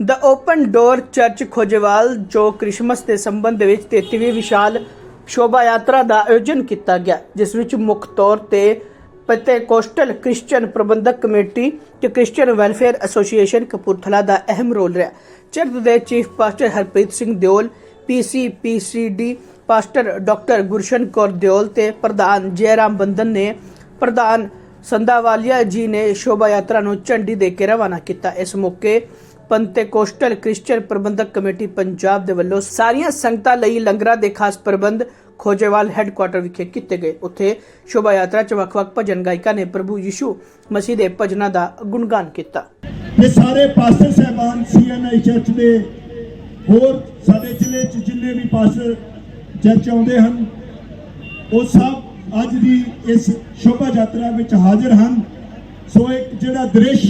The open door church Khojewal ਜੋ Christmas ਦੇ ਸੰਬੰਧ ਵਿੱਚ 33ਵੀਂ ਵਿਸ਼ਾਲ ਸ਼ੋਭਾ ਯਾਤਰਾ ਦਾ ਆਯੋਜਨ ਕੀਤਾ ਗਿਆ, ਜਿਸ ਵਿੱਚ ਮੁੱਖ ਤੌਰ ਤੇ ਪੈਂਤੇਕੋਸਟਲ ਕ੍ਰਿਸਚੀਅਨ ਪ੍ਰਬੰਧਕ ਕਮੇਟੀ ਤੇ ਕ੍ਰਿਸਚੀਅਨ ਵੈਲਫੇਅਰ ਐਸੋਸੀਏਸ਼ਨ ਕਪੂਰਥਲਾ ਦਾ ਅਹਿਮ ਰੋਲ ਰਿਹਾ। ਚਰਚ ਦੇ ਚੀਫ ਪਾਸਟਰ ਹਰਪ੍ਰੀਤ ਸਿੰਘ ਦਿਓਲ ਪੀਸੀਪੀਸੀਡੀ ਪਾਸਟਰ ਡਾਕਟਰ ਗੁਰਸ਼ਨ ਕੌਰ ਦਿਓਲ ਤੇ ਪ੍ਰਧਾਨ ਜੈਰਾਮ ਬੰਦਨ ਨੇ ਪ੍ਰਧਾਨ ਸੰਧਾਵਾਲੀਆ ਜੀ ਨੇ ਸ਼ੋਭਾ ਯਾਤਰਾ ਨੂੰ ਝੰਡੀ ਦੇ ਕੇ ਰਵਾਨਾ ਕੀਤਾ। ਇਸ ਮੌਕੇ ਪੰਤੇਕੋਸਟਲ ਕ੍ਰਿਸਚੀਅਨ ਪ੍ਰਬੰਧਕ ਕਮੇਟੀ ਪੰਜਾਬ ਦੇ ਵੱਲੋਂ ਸਾਰੀਆਂ ਸੰਗਤਾਂ ਲਈ ਲੰਗਰਾਂ ਦੇ ਖਾਸ ਪ੍ਰਬੰਧ ਖੋਜੇਵਾਲ ਹੈੱਡਕੁਆਟਰ ਵਿਖੇ ਕੀਤੇ ਗਏ। ਉੱਥੇ ਸ਼ੋਭਾ ਯਾਤਰਾ 'ਚ ਵੱਖ-ਵੱਖ ਭਜਨ ਗਾਇਕਾਂ ਨੇ ਪ੍ਰਭੂ ਯਿਸ਼ੂ ਮਸੀਹ ਦੇ ਭਜਨਾਂ ਦਾ ਗੁਣਗਾਨ ਕੀਤਾ। ਤੇ ਸਾਰੇ ਪਾਸਟਰ ਸਹਿਬਾਨ ਸੀਐਨਆਈ ਚਰਚ ਦੇ ਹੋਰ ਸਾਡੇ ਜ਼ਿਲ੍ਹੇ ਚ ਜਿੰਨੇ ਵੀ ਪਾਸਟਰ ਚਰਚ ਆਉਂਦੇ ਹਨ, ਉਹ ਸਭ ਅੱਜ ਦੀ ਇਸ ਸ਼ੋਭਾ ਯਾਤਰਾ ਵਿੱਚ ਹਾਜ਼ਰ ਹਨ। ਸੋ ਇੱਕ ਜਿਹੜਾ ਦ੍ਰਿਸ਼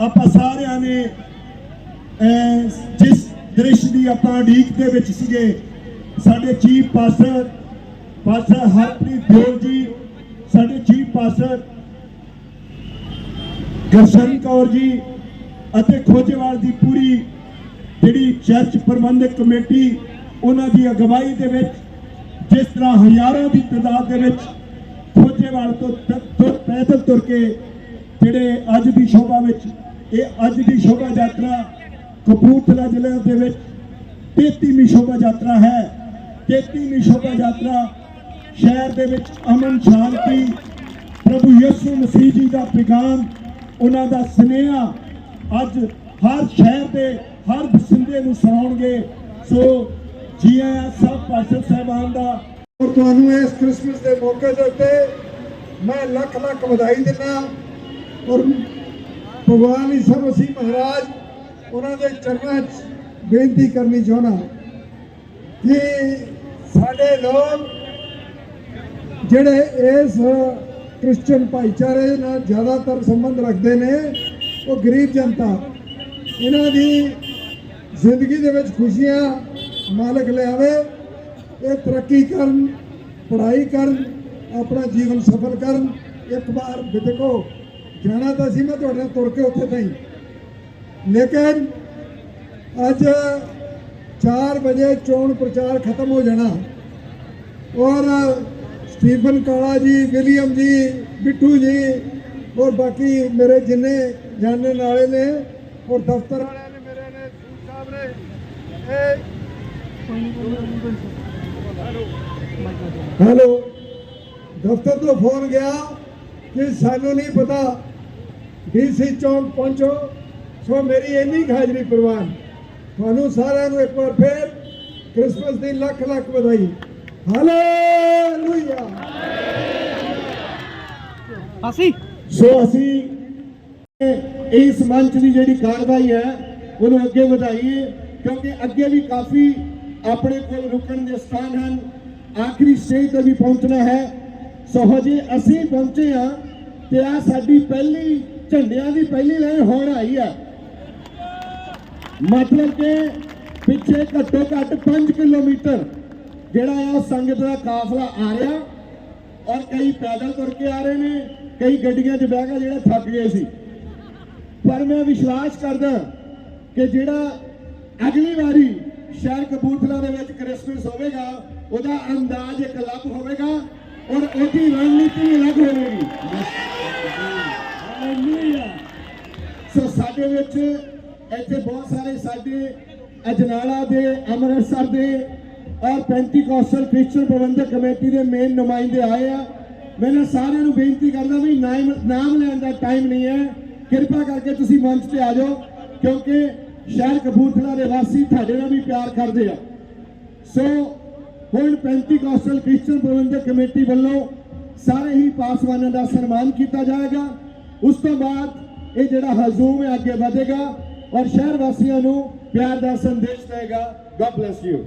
ਆਪਾਂ ਸਾਰਿਆਂ ਨੇ ਜਿਸ ਦ੍ਰਿਸ਼ ਦੀ ਆਪਾਂ ਉਡੀਕ ਦੇ ਵਿੱਚ ਸੀਗੇ, ਸਾਡੇ chief pastor pastor Harpreet Deol ji, ਸਾਡੇ ਚੀਫ ਪਾਸਰ ਗਰਸ਼ਨ ਕੌਰ ਜੀ ਅਤੇ ਖੋਜੇਵਾਲ ਦੀ ਪੂਰੀ ਜਿਹੜੀ ਚਰਚ ਪ੍ਰਬੰਧਕ ਕਮੇਟੀ, ਉਹਨਾਂ ਦੀ ਅਗਵਾਈ ਦੇ ਵਿੱਚ, ਜਿਸ ਤਰ੍ਹਾਂ ਹਜ਼ਾਰਾਂ ਦੀ ਤਾਦਾਦ ਦੇ ਵਿੱਚ ਖੋਜੇਵਾਲ ਤੋਂ ਪੈਦਲ ਤੁਰ ਕੇ ਜਿਹੜੇ ਅੱਜ ਦੀ ਸ਼ੋਭਾ ਵਿੱਚ, ਇਹ ਅੱਜ ਦੀ ਸ਼ੋਭਾ ਯਾਤਰਾ ਕਪੂਰਥਲਾ ਜ਼ਿਲ੍ਹੇ ਦੇ ਵਿੱਚ 33ਵੀਂ ਸ਼ੋਭਾ ਯਾਤਰਾ ਹੈ। 33ਵੀਂ ਸ਼ੋਭਾ ਯਾਤਰਾ ਸ਼ਹਿਰ ਦੇ ਵਿੱਚ ਅਮਨ ਸ਼ਾਂਤੀ, ਪ੍ਰਭੂ ਯਿਸੂ ਮਸੀਹ ਜੀ ਦਾ ਪੈਗਾਮ ਉਹਨਾਂ ਦਾ ਸੁਨੇਹਾ ਅੱਜ ਹਰ ਸ਼ਹਿਰ ਦੇ ਹਰ ਵਸਿੰਦੇ ਨੂੰ ਸੁਣਾਉਣਗੇ। ਸੋ ਜੀ ਆਇਆਂ ਸਭ ਪਾਸਟਰ ਸਾਹਿਬਾਨ ਦਾ ਔਰ ਤੁਹਾਨੂੰ ਇਸ ਕ੍ਰਿਸਮਸ ਦੇ ਮੌਕੇ ਦੇ ਉੱਤੇ ਮੈਂ ਲੱਖ ਲੱਖ ਵਧਾਈ ਦਿੰਦਾ। ਔਰ ਭਗਵਾਨ ਹੀ ਸਭ ਅਸੀਂ ਮਹਾਰਾਜ ਉਹਨਾਂ ਦੇ ਚਰਨਾਂ 'ਚ ਬੇਨਤੀ ਕਰਨੀ ਚਾਹਣਾ ਕਿ ਸਾਡੇ ਲੋਕ ਜਿਹੜੇ ਇਸ ਕ੍ਰਿਸਚੀਅਨ ਭਾਈਚਾਰੇ ਨਾਲ ਜ਼ਿਆਦਾਤਰ ਸੰਬੰਧ ਰੱਖਦੇ ਨੇ, ਉਹ ਗਰੀਬ ਜਨਤਾ, ਇਹਨਾਂ ਦੀ ਜ਼ਿੰਦਗੀ ਦੇ ਵਿੱਚ ਖੁਸ਼ੀਆਂ ਮਾਲਕ ਲਿਆਵੇ, ਇਹ ਤਰੱਕੀ ਕਰਨ, ਪੜ੍ਹਾਈ ਕਰਨ, ਆਪਣਾ ਜੀਵਨ ਸਫਲ ਕਰਨ, ਇੱਕ ਵਾਰ ਵੀ ਦੇਖੋ ਜਾਣਾ ਤਾਂ ਸੀ, ਮੈਂ ਤੁਹਾਡੇ ਨਾਲ ਤੁਰ ਕੇ ਉੱਥੇ ਤਾਈਂ ਲੇਕਿਨ ਅੱਜ 4 ਵਜੇ ਚੋਣ ਪ੍ਰਚਾਰ ਖਤਮ ਹੋ ਜਾਣਾ। ਔਰ ਸਟੀਫਨ ਕਾਲਾ ਜੀ, ਵਿਲੀਅਮ ਜੀ, ਬਿੱਟੂ ਜੀ ਔਰ ਬਾਕੀ ਮੇਰੇ ਜਿੰਨੇ ਜਾਣਨ ਵਾਲੇ ਨੇ ਔਰ ਦਫ਼ਤਰ ਵਾਲਿਆਂ ਨੇ ਮੇਰੇ ਨੇ ਸਾਹਿਬ ਨੇ, ਇਹ ਹੈਲੋ, ਦਫ਼ਤਰ ਤੋਂ ਫੋਨ ਗਿਆ ਕਿ ਸਾਨੂੰ ਨਹੀਂ ਪਤਾ ਡੀਸੀ ਚੌਂਕ ਪਹੁੰਚੋ। ਸੋ ਮੇਰੀ ਇੰਨੀ ਹਾਜ਼ਰੀ ਪ੍ਰਵਾਨ। ਤੁਹਾਨੂੰ ਸਾਰਿਆਂ ਨੂੰ ਇੱਕ ਵਾਰ ਫੇਰ ਕ੍ਰਿਸਮਸ ਦੀ ਲੱਖ ਲੱਖ ਵਧਾਈ। ਹਾਲੇਲੂਇਆ। ਅਸੀਂ ਸੋ ਅਸੀਂ ਇਸ ਮੰਚ ਦੀ ਜਿਹੜੀ ਕਾਰਵਾਈ ਹੈ ਉਹਨੂੰ ਅੱਗੇ ਵਧਾਈਏ ਕਿਉਂਕਿ ਅੱਗੇ ਵੀ ਕਾਫੀ ਆਪਣੇ ਕੋਲ ਰੁਕਣ ਦੇ ਸਥਾਨ ਹਨ। ਆਖਰੀ ਸਟੇਜ ਤੇ ਵੀ ਪਹੁੰਚਣਾ ਹੈ। ਸੋ ਹਜੇ ਅਸੀਂ ਪਹੁੰਚੇ ਆ ਤੇ ਆ ਸਾਡੀ ਪਹਿਲੀ ਝੰਡਿਆਂ ਦੀ ਪਹਿਲੀ ਲਾਈਨ ਹੁਣ ਆਈ ਆ। ਮਤਲਬ ਕਿ ਪਿੱਛੇ ਘੱਟੋ ਘੱਟ 5 ਕਿਲੋਮੀਟਰ ਜਿਹੜਾ ਆ ਸੰਗਤ ਦਾ ਕਾਫਲਾ ਆ ਰਿਹਾ ਔਰ ਕਈ ਪੈਦਲ ਤੁਰ ਕੇ ਆ ਰਹੇ ਨੇ ਕਈ ਗੱਡੀਆਂ 'ਚ ਬਹਿ ਕੇ ਜਿਹੜਾ ਥੱਕ ਗਏ ਸੀ। ਪਰ ਮੈਂ ਵਿਸ਼ਵਾਸ ਕਰਦਾ ਕਿ ਜਿਹੜਾ ਅਗਲੀ ਵਾਰੀ ਸ਼ਹਿਰ ਕਪੂਰਥਲਾ ਦੇ ਵਿੱਚ ਕ੍ਰਿਸਮਸ ਹੋਵੇਗਾ ਉਹਦਾ ਅੰਦਾਜ਼ ਇੱਕ ਅਲੱਗ ਹੋਵੇਗਾ ਔਰ ਉਹਦੀ ਰਣਨੀਤੀ ਅਲੱਗ ਹੋਵੇਗੀ। ਹਾਲੇਲੂਇਆ ਸੋ ਸਾਡੇ ਵਿੱਚ ਇੱਥੇ ਬਹੁਤ ਸਾਰੇ ਸਾਡੇ ਅਜਨਾਲਾ ਦੇ, ਅੰਮ੍ਰਿਤਸਰ ਦੇ ਔਰ ਪੈਂਟੀਕੋਸਟਲ ਕ੍ਰਿਸਚੀਅਨ ਪ੍ਰਬੰਧਕ ਕਮੇਟੀ ਦੇ ਮੇਨ ਨੁਮਾਇੰਦੇ ਆਏ ਆ। ਮੈਂ ਨਾ ਸਾਰਿਆਂ ਨੂੰ ਬੇਨਤੀ ਕਰਦਾ ਵੀ ਨਾਮ ਨਾਮ ਲੈਣ ਦਾ ਟਾਈਮ ਨਹੀਂ ਹੈ। ਕਿਰਪਾ ਕਰਕੇ ਤੁਸੀਂ ਮੰਚ ਤੇ ਆ ਜਾਓ, ਕਿਉਂਕਿ ਸ਼ਹਿਰ ਕਪੂਰਥਲਾ ਦੇ ਵਾਸੀ ਤੁਹਾਡੇ ਨਾਲ ਵੀ ਪਿਆਰ ਕਰਦੇ ਆ। ਸੋ ਹੁਣ ਪੈਂਟੀਕੋਸਟਲ ਕ੍ਰਿਸਚੀਅਨ ਪ੍ਰਬੰਧਕ ਕਮੇਟੀ ਵੱਲੋਂ ਸਾਰੇ ਹੀ ਪਾਸਵਾਨਾਂ ਦਾ ਸਨਮਾਨ ਕੀਤਾ ਜਾਏਗਾ। ਉਸ ਤੋਂ ਬਾਅਦ ਇਹ ਜਿਹੜਾ ਹਜ਼ੂਮ ਹੈ ਅੱਗੇ ਵਧੇਗਾ। ਔਰ ਸ਼ਹਿਰ ਵਾਸੀਆਂ ਨੂੰ ਪਿਆਰ ਦਾ ਸੰਦੇਸ਼ ਦੇਗਾ ਗॉड ਬlesਸ ਯੂ